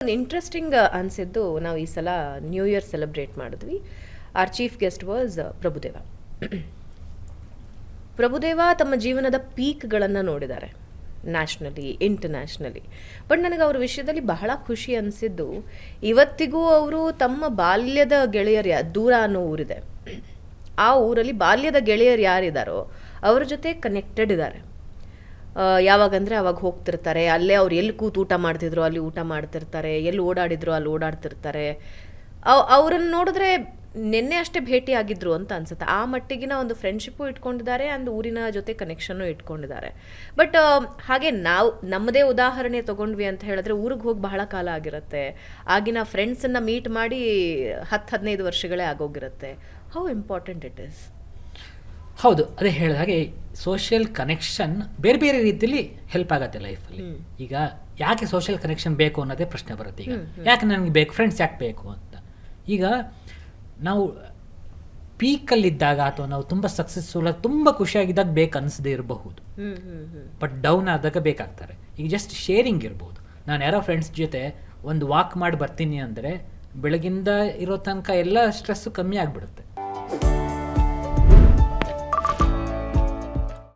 ಒಂದು ಇಂಟ್ರೆಸ್ಟಿಂಗ್ ಅನಿಸಿದ್ದು ನಾವು ಈ ಸಲ ನ್ಯೂ ಇಯರ್ ಸೆಲೆಬ್ರೇಟ್ ಮಾಡಿದ್ವಿ. Our chief guest was Prabhudeva Prabhudeva ತಮ್ಮ ಜೀವನದ ಪೀಕ್ಗಳನ್ನು ನೋಡಿದ್ದಾರೆ ನ್ಯಾಷನಲಿ ಇಂಟರ್ನ್ಯಾಷನಲಿ ಬಟ್ ನನಗೆ ಅವ್ರ ವಿಷಯದಲ್ಲಿ ಬಹಳ ಖುಷಿ ಅನಿಸಿದ್ದು, ಇವತ್ತಿಗೂ ಅವರು ತಮ್ಮ ಬಾಲ್ಯದ ಗೆಳೆಯರ ದೂರ ಅನ್ನೋ ಊರಿದೆ. ಆ ಊರಲ್ಲಿ ಬಾಲ್ಯದ ಗೆಳೆಯರು ಯಾರಿದ್ದಾರೋ ಅವ್ರ ಜೊತೆ ಕನೆಕ್ಟೆಡ್ ಇದ್ದಾರೆ. ಯಾವಾಗಂದ್ರೆ ಅವಾಗ ಹೋಗ್ತಿರ್ತಾರೆ. ಅಲ್ಲೇ ಅವ್ರು ಎಲ್ಲಿ ಕೂತು ಊಟ ಮಾಡ್ತಿದ್ರು, ಅಲ್ಲಿ ಊಟ ಮಾಡ್ತಿರ್ತಾರೆ. ಎಲ್ಲಿ ಓಡಾಡಿದ್ರು, ಅಲ್ಲಿ ಓಡಾಡ್ತಿರ್ತಾರೆ. ಅವ್ರನ್ನ ನೋಡಿದ್ರೆ ನಿನ್ನೆ ಅಷ್ಟೇ ಭೇಟಿ ಆಗಿದ್ರು ಅಂತ ಅನ್ಸುತ್ತೆ. ಆ ಮಟ್ಟಿಗಿನ ಒಂದು ಫ್ರೆಂಡ್ಶಿಪ್ಪು ಇಟ್ಕೊಂಡಿದ್ದಾರೆ ಅಂಡ್ ಊರಿನ ಜೊತೆ ಕನೆಕ್ಷನ್ನು ಇಟ್ಕೊಂಡಿದ್ದಾರೆ. ಬಟ್ ಹಾಗೆ ನಾವು, ನಮ್ಮದೇ ಉದಾಹರಣೆ ತಗೊಂಡ್ವಿ ಅಂತ ಹೇಳಿದ್ರೆ ಊರಿಗೆ ಹೋಗಿ ಬಹಳ ಕಾಲ ಆಗಿರುತ್ತೆ. ಆಗಿನ ಫ್ರೆಂಡ್ಸನ್ನು ಮೀಟ್ ಮಾಡಿ ಹತ್ತು ಹದಿನೈದು ವರ್ಷಗಳೇ ಆಗೋಗಿರುತ್ತೆ. ಹೌ ಇಂಪಾರ್ಟೆಂಟ್ ಇಟ್ ಈಸ್ ಹೌದು. ಅದೇ ಹೇಳಿದ ಹಾಗೆ ಸೋಷಿಯಲ್ ಕನೆಕ್ಷನ್ ಬೇರೆ ಬೇರೆ ರೀತಿಯಲ್ಲಿ ಹೆಲ್ಪ್ ಆಗುತ್ತೆ ಲೈಫಲ್ಲಿ ಈಗ ಯಾಕೆ ಸೋಷಿಯಲ್ ಕನೆಕ್ಷನ್ ಬೇಕು ಅನ್ನೋದೇ ಪ್ರಶ್ನೆ ಬರುತ್ತೆ ಈಗ. ಯಾಕೆ ನನಗೆ ಬೇಕು ಫ್ರೆಂಡ್ಸ್ ಯಾಕೆ ಬೇಕು ಅಂತ. ಈಗ ನಾವು ಪೀಕಲ್ಲಿದ್ದಾಗ ಅಥವಾ ನಾವು ತುಂಬ ಸಕ್ಸಸ್ಫುಲ್ ಆಗಿ ತುಂಬ ಖುಷಿಯಾಗಿದ್ದಾಗ ಬೇಕು ಅನಿಸದೇ ಇರಬಹುದು. ಬಟ್ ಡೌನ್ ಆದಾಗ ಬೇಕಾಗ್ತಾರೆ. ಈಗ ಜಸ್ಟ್ ಶೇರಿಂಗ್ ಇರ್ಬೋದು. ನಾನು ಯಾರೋ ಫ್ರೆಂಡ್ಸ್ ಜೊತೆ ಒಂದು ವಾಕ್ ಮಾಡಿ ಬರ್ತೀನಿ ಅಂದರೆ ಬೆಳಗಿಂದ ಇರೋ ತನಕ ಎಲ್ಲ ಸ್ಟ್ರೆಸ್ಸು ಕಮ್ಮಿ ಆಗಿಬಿಡುತ್ತೆ.